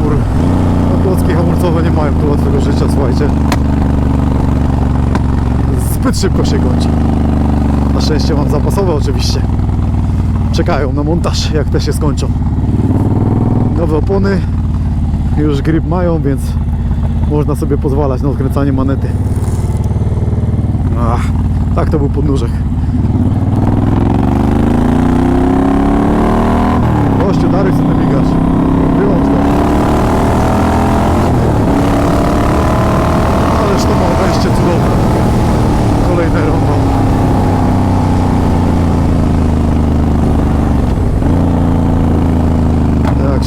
opór. No, klocki hamulcowe nie mają tu łatwego życia, słuchajcie. Zbyt szybko się kończy. Na szczęście mam zapasowe oczywiście. Czekają na montaż, jak te się skończą. Nowe opony, już grip mają, więc można sobie pozwalać na odkręcanie manety. Ach, tak to był podnóżek.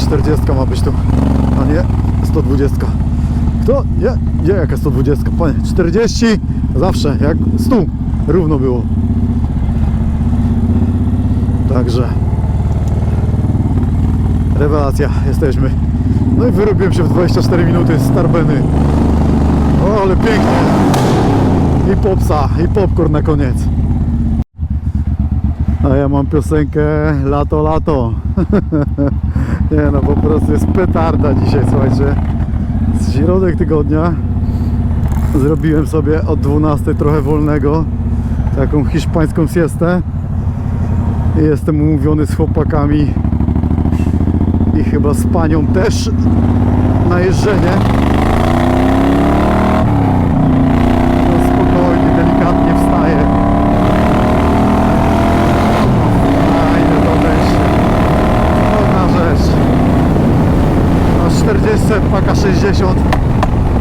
140 ma być tu, a nie 120. Kto? Nie, nie jaka 120, panie. 40 zawsze, jak 100 równo było. Także rewelacja, jesteśmy. No i wyrobiłem się w 24 minuty z Tarbeny. O, ale pięknie. I popsa, i popcorn na koniec. A ja mam piosenkę Lato, lato. Nie no, po prostu jest petarda dzisiaj, słuchajcie. Z środek tygodnia zrobiłem sobie od 12 trochę wolnego. Taką hiszpańską siestę. Jestem umówiony z chłopakami i chyba z panią też na jeżdżenie.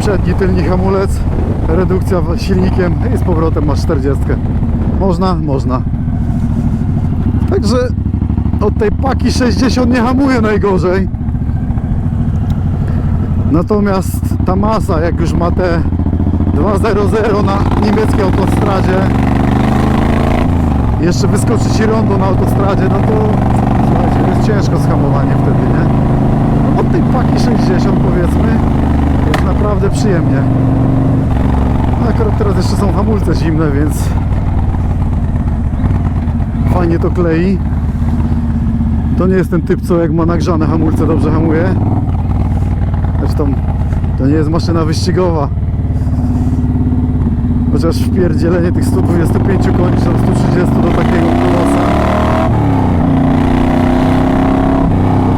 Przedni, tylni hamulec. Redukcja silnikiem i z powrotem masz 40. Można? Można. Także od tej paki 60 nie hamuje najgorzej. Natomiast ta masa, jak już ma te 2.00 na niemieckiej autostradzie, jeszcze wyskoczy ci rondo na autostradzie, no to słuchajcie, jest ciężko z hamowaniem wtedy, nie? Od tej paki 60 powiedzmy, naprawdę przyjemnie. No akurat teraz jeszcze są hamulce zimne, więc fajnie to klei. To nie jest ten typ, co jak ma nagrzane hamulce, dobrze hamuje. Zresztą to nie jest maszyna wyścigowa. Chociaż wpierdzielenie tych 125 koni czy tam 130 do takiego kolosa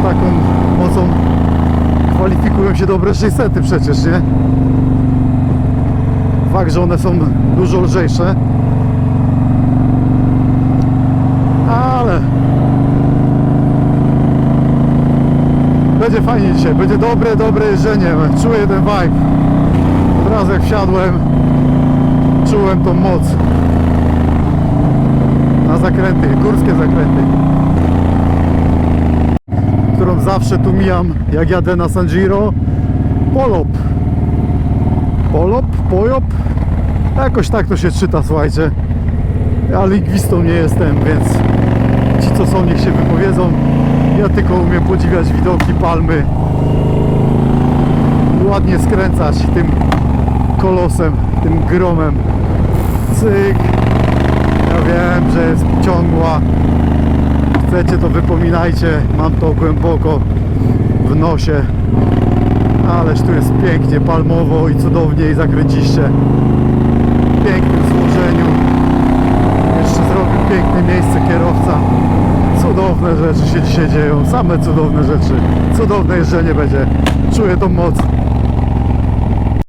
taką mocą kwalifikują się dobre 600 przecież, nie? Fakt, że one są dużo lżejsze. Ale będzie fajnie dzisiaj, będzie dobre, dobre jeżdżenie, czuję ten vibe. Od razu jak wsiadłem czułem tą moc. Na zakręty, górskie zakręty zawsze tu mijam jak jadę na San Giro. Polop. Polop, Pojop. Jakoś tak to się czyta, słuchajcie. Ja lingwistą nie jestem, więc ci co są niech się wypowiedzą. Ja tylko umiem podziwiać widoki, palmy. Ładnie skręcać tym kolosem, tym gromem. Cyk. Ja wiem, że jest ciągła chcecie to wypominajcie. Mam to głęboko w nosie. Ależ tu jest pięknie, palmowo i cudownie i zakręciście. W pięknym złożeniu. Jeszcze zrobił piękne miejsce kierowca. Cudowne rzeczy się dzisiaj dzieją. Same cudowne rzeczy. Cudowne jeżdżenie będzie. Czuję tą moc